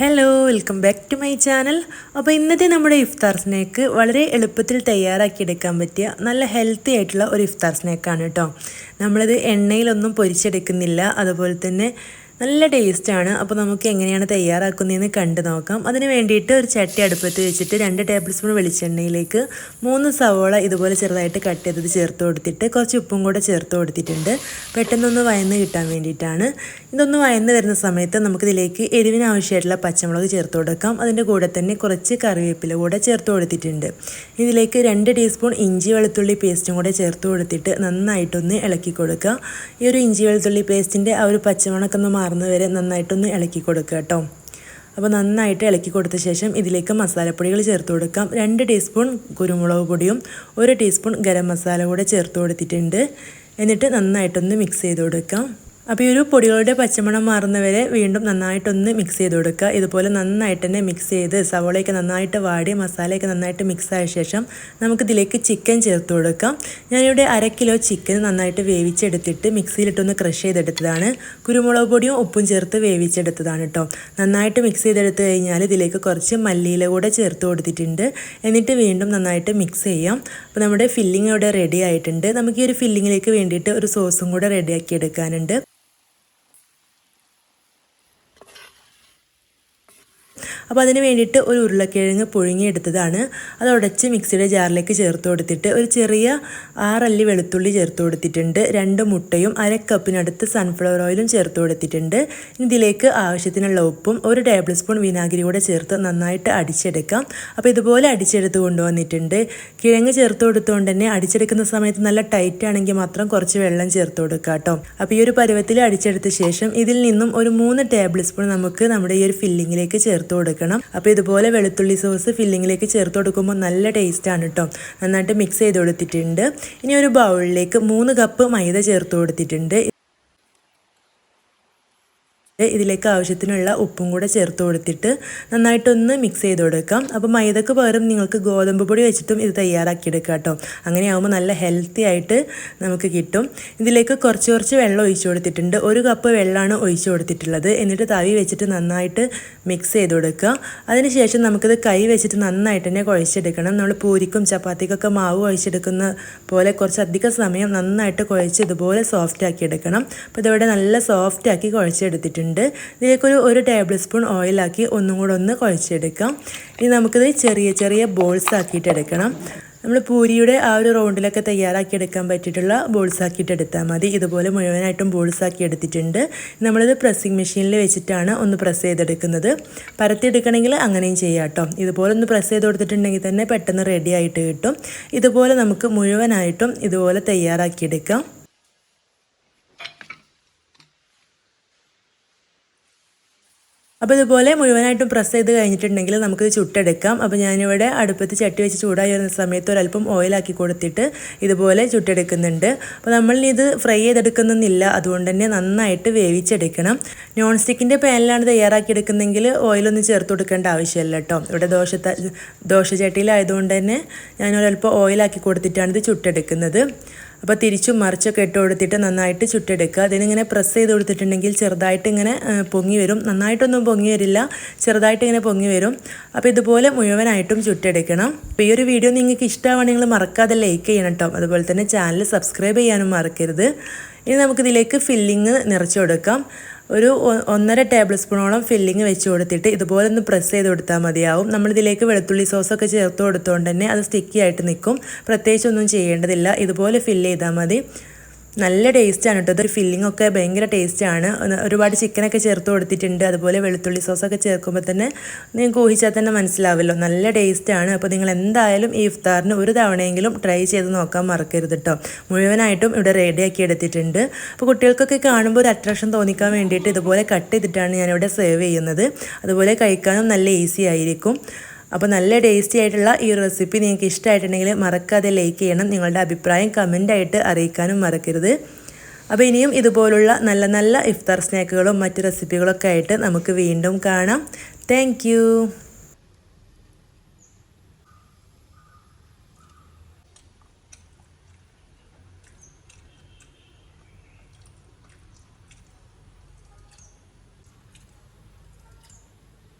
Hello welcome back to my channel അപ്പോൾ ഇന്നത്തെ നമ്മുടെ ഇഫ്താർ സ്നാക്ക് വളരെ എളുപ്പത്തിൽ തയ്യാറാക്കി എടുക്കാൻ പറ്റിയ നല്ല ഹെൽത്തി ആയിട്ടുള്ള ഒരു ഇഫ്താർ സ്നാക്കാണ് കേട്ടോ. നമ്മളിത് എണ്ണയിലൊന്നും പൊരിച്ചെടുക്കുന്നില്ല. അതുപോലെ തന്നെ നല്ല ടേസ്റ്റാണ്. അപ്പോൾ നമുക്ക് എങ്ങനെയാണ് തയ്യാറാക്കുന്നതെന്ന് കണ്ടു നോക്കാം. അതിന് വേണ്ടിയിട്ട് ഒരു ചട്ടി അടുപ്പത്ത് വെച്ചിട്ട് രണ്ട് ടേബിൾ സ്പൂൺ വെളിച്ചെണ്ണയിലേക്ക് മൂന്ന് സവോള ഇതുപോലെ ചെറുതായിട്ട് കട്ട് ചെയ്തത് ചേർത്ത് കൊടുത്തിട്ട് കുറച്ച് ഉപ്പും കൂടെ ചേർത്ത് കൊടുത്തിട്ടുണ്ട്. പെട്ടെന്നൊന്ന് വയന്ന് കിട്ടാൻ വേണ്ടിയിട്ടാണ്. ഇതൊന്ന് വയന്ന് വരുന്ന സമയത്ത് നമുക്കിതിലേക്ക് എരിവിന് ആവശ്യമായിട്ടുള്ള പച്ചമുളക് ചേർത്ത് കൊടുക്കാം. അതിന്റെ കൂടെ തന്നെ കുറച്ച് കറിവേപ്പില കൂടെ ചേർത്ത് കൊടുത്തിട്ടുണ്ട്. ഇതിലേക്ക് രണ്ട് ടീസ്പൂൺ ഇഞ്ചി വെളുത്തുള്ളി പേസ്റ്റും കൂടെ ചേർത്ത് കൊടുത്തിട്ട് നന്നായിട്ടൊന്ന് ഇളക്കി കൊടുക്കുക ഈ ഒരു ഇഞ്ചി വെളുത്തുള്ളി പേസ്റ്റിന്റെ ആ ഒരു പച്ചമണക്കൊന്ന് മാറുന്ന വരെ നന്നായിട്ടൊന്ന് ഇളക്കി കൊടുക്കുക കേട്ടോ. അപ്പോൾ നന്നായിട്ട് ഇളക്കി കൊടുത്ത ശേഷം ഇതിലേക്ക് മസാലപ്പൊടികൾ ചേർത്ത് കൊടുക്കാം. രണ്ട് ടീസ്പൂൺ കുരുമുളക് പൊടിയും ഒരു ടീസ്പൂൺ ഗരം മസാല കൂടെ ചേർത്ത് കൊടുത്തിട്ടുണ്ട്. എന്നിട്ട് നന്നായിട്ടൊന്ന് മിക്സ് ചെയ്ത് കൊടുക്കാം. അപ്പോൾ ഈ ഒരു പൊടികളുടെ പച്ചമണം മാറുന്നവരെ വീണ്ടും നന്നായിട്ടൊന്ന് മിക്സ് ചെയ്ത് കൊടുക്കുക. ഇതുപോലെ നന്നായിട്ട് തന്നെ മിക്സ് ചെയ്ത് സവോളയൊക്കെ നന്നായിട്ട് വാടി മസാലയൊക്കെ നന്നായിട്ട് മിക്സ് ആയ ശേഷം നമുക്കിതിലേക്ക് ചിക്കൻ ചേർത്ത് കൊടുക്കാം. ഞാനിവിടെ അര കിലോ ചിക്കൻ നന്നായിട്ട് വേവിച്ചെടുത്തിട്ട് മിക്സിയിലിട്ടൊന്ന് ക്രഷ് ചെയ്തെടുത്തതാണ്. കുരുമുളക് പൊടിയും ഉപ്പും ചേർത്ത് വേവിച്ചെടുത്തതാണ് കേട്ടോ നന്നായിട്ട് മിക്സ് ചെയ്തെടുത്ത് കഴിഞ്ഞാൽ ഇതിലേക്ക് കുറച്ച് മല്ലിയില കൂടെ ചേർത്ത് കൊടുത്തിട്ടുണ്ട്. എന്നിട്ട് വീണ്ടും നന്നായിട്ട് മിക്സ് ചെയ്യാം. അപ്പോൾ നമ്മുടെ ഫില്ലിംഗ് ഇവിടെ റെഡി ആയിട്ടുണ്ട്. നമുക്ക് ഈ ഒരു ഫില്ലിങ്ങിലേക്ക് വേണ്ടിയിട്ട് ഒരു സോസും കൂടെ റെഡിയാക്കി എടുക്കാനുണ്ട്. അപ്പോൾ അതിന് വേണ്ടിയിട്ട് ഒരു ഉരുളക്കിഴങ്ങ് പുഴുങ്ങിയെടുത്തതാണ്. അത് ഉടച്ച് മിക്സിയുടെ ജാറിലേക്ക് ചേർത്ത് കൊടുത്തിട്ട് ഒരു ചെറിയ ആറല്ലി വെളുത്തുള്ളി ചേർത്ത് കൊടുത്തിട്ടുണ്ട്. രണ്ട് മുട്ടയും അര കപ്പിനടുത്ത് സൺഫ്ലവർ ഓയിലും ചേർത്ത് കൊടുത്തിട്ടുണ്ട്. ഇതിലേക്ക് ആവശ്യത്തിനുള്ള ഉപ്പും ഒരു ടേബിൾ സ്പൂൺ വിനാഗിരി കൂടെ ചേർത്ത് നന്നായിട്ട് അടിച്ചെടുക്കാം. അപ്പോൾ ഇതുപോലെ അടിച്ചെടുത്ത് കൊണ്ടുവന്നിട്ടുണ്ട്. കിഴങ്ങ് ചേർത്ത് കൊടുത്തുകൊണ്ട് തന്നെ അടിച്ചെടുക്കുന്ന സമയത്ത് നല്ല ടൈറ്റ് ആണെങ്കിൽ മാത്രം കുറച്ച് വെള്ളം ചേർത്ത് കൊടുക്കുക കേട്ടോ. അപ്പോൾ ഈ ഒരു പരുവത്തിൽ അടിച്ചെടുത്ത ശേഷം ഇതിൽ നിന്നും ഒരു മൂന്ന് ടേബിൾ സ്പൂൺ നമുക്ക് നമ്മുടെ ഈ ഒരു ഫില്ലിങ്ങിലേക്ക് ചേർത്ത് കൊടുക്കാം. കൊടുക്കണം അപ്പോൾ ഇതുപോലെ വെളുത്തുള്ളി സോസ് ഫില്ലിങ്ങിലേക്ക് ചേർത്ത് കൊടുക്കുമ്പോൾ നല്ല ടേസ്റ്റാണ് കേട്ടോ നന്നായിട്ട് മിക്സ് ചെയ്ത് കൊടുത്തിട്ടുണ്ട്. ഇനി ഒരു ബൗളിലേക്ക് മൂന്ന് കപ്പ് മൈദ ചേർത്ത് കൊടുത്തിട്ടുണ്ട്. ഇതിലേക്ക് ആവശ്യത്തിനുള്ള ഉപ്പും കൂടെ ചേർത്ത് കൊടുത്തിട്ട് നന്നായിട്ടൊന്ന് മിക്സ് ചെയ്ത് കൊടുക്കാം. അപ്പോൾ മൈദക്ക് പകരം നിങ്ങൾക്ക് ഗോതമ്പ് പൊടി വെച്ചിട്ടും ഇത് തയ്യാറാക്കിയെടുക്കുക കേട്ടോ. അങ്ങനെയാകുമ്പോൾ നല്ല ഹെൽത്തി ആയിട്ട് നമുക്ക് കിട്ടും. ഇതിലേക്ക് കുറച്ച് കുറച്ച് വെള്ളം ഒഴിച്ചു കൊടുത്തിട്ടുണ്ട്. ഒരു കപ്പ് വെള്ളമാണ് ഒഴിച്ചു കൊടുത്തിട്ടുള്ളത്. എന്നിട്ട് തവി വെച്ചിട്ട് നന്നായിട്ട് മിക്സ് ചെയ്ത് കൊടുക്കുക. അതിനുശേഷം നമുക്കിത് കൈ വെച്ചിട്ട് നന്നായിട്ട് തന്നെ കുഴച്ചെടുക്കണം. നമ്മൾ പൂരിക്കും ചപ്പാത്തിക്കൊക്കെ മാവ് കുഴച്ചെടുക്കുന്ന പോലെ കുറച്ച് അധികം സമയം നന്നായിട്ട് കുഴച്ച് ഇതുപോലെ സോഫ്റ്റ് ആക്കി എടുക്കണം അപ്പോൾ ഇതോടെ നല്ല സോഫ്റ്റ് ആക്കി കുഴച്ചെടുത്തിട്ടുണ്ട്. ഉണ്ട്. ഇതിലേക്കൊരു ഒരു ടേബിൾ സ്പൂൺ ഓയിലാക്കി ഒന്നും കൂടെ ഒന്ന് കുഴച്ചെടുക്കാം. ഇനി നമുക്കിത് ചെറിയ ചെറിയ ബോൾസ് ആക്കിയിട്ടെടുക്കണം. നമ്മൾ പൂരിയുടെ ആ ഒരു റൗണ്ടിലൊക്കെ തയ്യാറാക്കി എടുക്കാൻ പറ്റിയിട്ടുള്ള ബോൾസ് ആക്കിയിട്ട് എടുത്താൽ മതി. ഇതുപോലെ മുഴുവനായിട്ടും ബോൾസ് ആക്കി എടുത്തിട്ടുണ്ട് നമ്മളിത് പ്രസ്സിങ് മെഷീനിൽ വെച്ചിട്ടാണ് ഒന്ന് പ്രസ് ചെയ്തെടുക്കുന്നത്. പരത്തിയെടുക്കണമെങ്കിൽ അങ്ങനെയും ചെയ്യാം കേട്ടോ. ഇതുപോലെ ഒന്ന് പ്രസ് ചെയ്ത് കൊടുത്തിട്ടുണ്ടെങ്കിൽ തന്നെ പെട്ടെന്ന് റെഡി ആയിട്ട് കിട്ടും. ഇതുപോലെ നമുക്ക് മുഴുവനായിട്ടും ഇതുപോലെ തയ്യാറാക്കിയെടുക്കാം. അപ്പോൾ ഇതുപോലെ മുഴുവനായിട്ടും പ്രസ് ചെയ്ത് കഴിഞ്ഞിട്ടുണ്ടെങ്കിൽ നമുക്കിത് ചുട്ടെടുക്കാം. അപ്പോൾ ഞാനിവിടെ അടുപ്പത്ത് ചട്ടി വെച്ച് ചൂടായി വരുന്ന സമയത്ത് ഒരല്പം ഓയിലാക്കി കൊടുത്തിട്ട് ഇതുപോലെ ചുട്ടെടുക്കുന്നുണ്ട്. അപ്പോൾ നമ്മൾ ഇത് ഫ്രൈ ചെയ്തെടുക്കുന്നില്ല. അതുകൊണ്ട് തന്നെ നന്നായിട്ട് വേവിച്ചെടുക്കണം. നോൺ സ്റ്റിക്കിന്റെ പാനിലാണ് തയ്യാറാക്കിയെടുക്കുന്നെങ്കിൽ ഓയിലൊന്നും ചേർത്ത് കൊടുക്കേണ്ട ആവശ്യമില്ല കേട്ടോ. ഇവിടെ ദോശ ദോശ ചട്ടിയിലായതുകൊണ്ട് തന്നെ ഞാനൊരല്പം ഓയിലാക്കി കൊടുത്തിട്ടാണ് ഇത് ചുട്ടെടുക്കുന്നത്. അപ്പോൾ തിരിച്ചും മറിച്ചൊക്കെ ഇട്ട് കൊടുത്തിട്ട് നന്നായിട്ട് ചുട്ടെടുക്കുക. അതിനിങ്ങനെ പ്രസ് ചെയ്ത് കൊടുത്തിട്ടുണ്ടെങ്കിൽ ചെറുതായിട്ട് ഇങ്ങനെ പൊങ്ങി വരും. നന്നായിട്ടൊന്നും പൊങ്ങി വരില്ല. ചെറുതായിട്ട് ഇങ്ങനെ പൊങ്ങി വരും. അപ്പോൾ ഇതുപോലെ മുഴുവനായിട്ടും ചുട്ടെടുക്കണം. അപ്പോൾ ഈ ഒരു വീഡിയോ നിങ്ങൾക്ക് ഇഷ്ടമാണെങ്കിൽ മറക്കാതെ ലൈക്ക് ചെയ്യണം കേട്ടോ. അതുപോലെ തന്നെ ചാനൽ സബ്സ്ക്രൈബ് ചെയ്യാനും മറക്കരുത്. ഇനി നമുക്കിതിലേക്ക് ഫില്ലിങ് നിറച്ചു കൊടുക്കാം. ഒരു ഒന്നര ടേബിൾ സ്പൂണോളം ഫില്ലിങ് വെച്ച് കൊടുത്തിട്ട് ഇതുപോലെ ഒന്ന് പ്രസ് ചെയ്ത് കൊടുത്താൽ മതിയാവും. നമ്മളിതിലേക്ക് വെളുത്തുള്ളി സോസൊക്കെ ചേർത്ത് കൊടുത്തുകൊണ്ട് തന്നെ അത് സ്റ്റിക്കി ആയിട്ട് നിൽക്കും പ്രത്യേകിച്ചൊന്നും ചെയ്യേണ്ടതില്ല. ഇതുപോലെ ഫില്ല് ചെയ്താൽ മതി. നല്ല ടേസ്റ്റാണ് കേട്ടോ. ഇതൊരു ഫില്ലിംഗ് ഒക്കെ ഭയങ്കര ടേസ്റ്റാണ് ഒരുപാട് ചിക്കനൊക്കെ ചേർത്ത് കൊടുത്തിട്ടുണ്ട്. അതുപോലെ വെളുത്തുള്ളി സോസൊക്കെ ചേർക്കുമ്പോൾ തന്നെ നിങ്ങൾക്ക് ഊഹിച്ചാൽ തന്നെ മനസ്സിലാവല്ലോ. നല്ല ടേസ്റ്റാണ് അപ്പോൾ നിങ്ങൾ എന്തായാലും ഈ ഇഫ്താറിന് ഒരു തവണയെങ്കിലും ട്രൈ ചെയ്ത് നോക്കാൻ മറക്കരുത് കേട്ടോ മുഴുവനായിട്ടും ഇവിടെ റെഡിയാക്കി എടുത്തിട്ടുണ്ട്. അപ്പോൾ കുട്ടികൾക്കൊക്കെ കാണുമ്പോൾ ഒരു അട്രാക്ഷൻ തോന്നിക്കാൻ വേണ്ടിയിട്ട് ഇതുപോലെ കട്ട് ചെയ്തിട്ടാണ് ഞാനിവിടെ സെർവ് ചെയ്യുന്നത്. അതുപോലെ കഴിക്കാനും നല്ല ഈസി ആയിരിക്കും. അപ്പോൾ നല്ല ടേസ്റ്റി ആയിട്ടുള്ള ഈ റെസിപ്പി നിങ്ങൾക്ക് ഇഷ്ടമായിട്ടുണ്ടെങ്കിൽ മറക്കാതെ ലൈക്ക് ചെയ്യണം. നിങ്ങളുടെ അഭിപ്രായം കമന്റായിട്ട് അറിയിക്കാനും മറക്കരുത്. അപ്പോൾ ഇനിയും ഇതുപോലുള്ള നല്ല നല്ല ഇഫ്താർ സ്നാക്കുകളും മറ്റ് റെസിപ്പികളൊക്കെ ആയിട്ട് നമുക്ക് വീണ്ടും കാണാം. താങ്ക്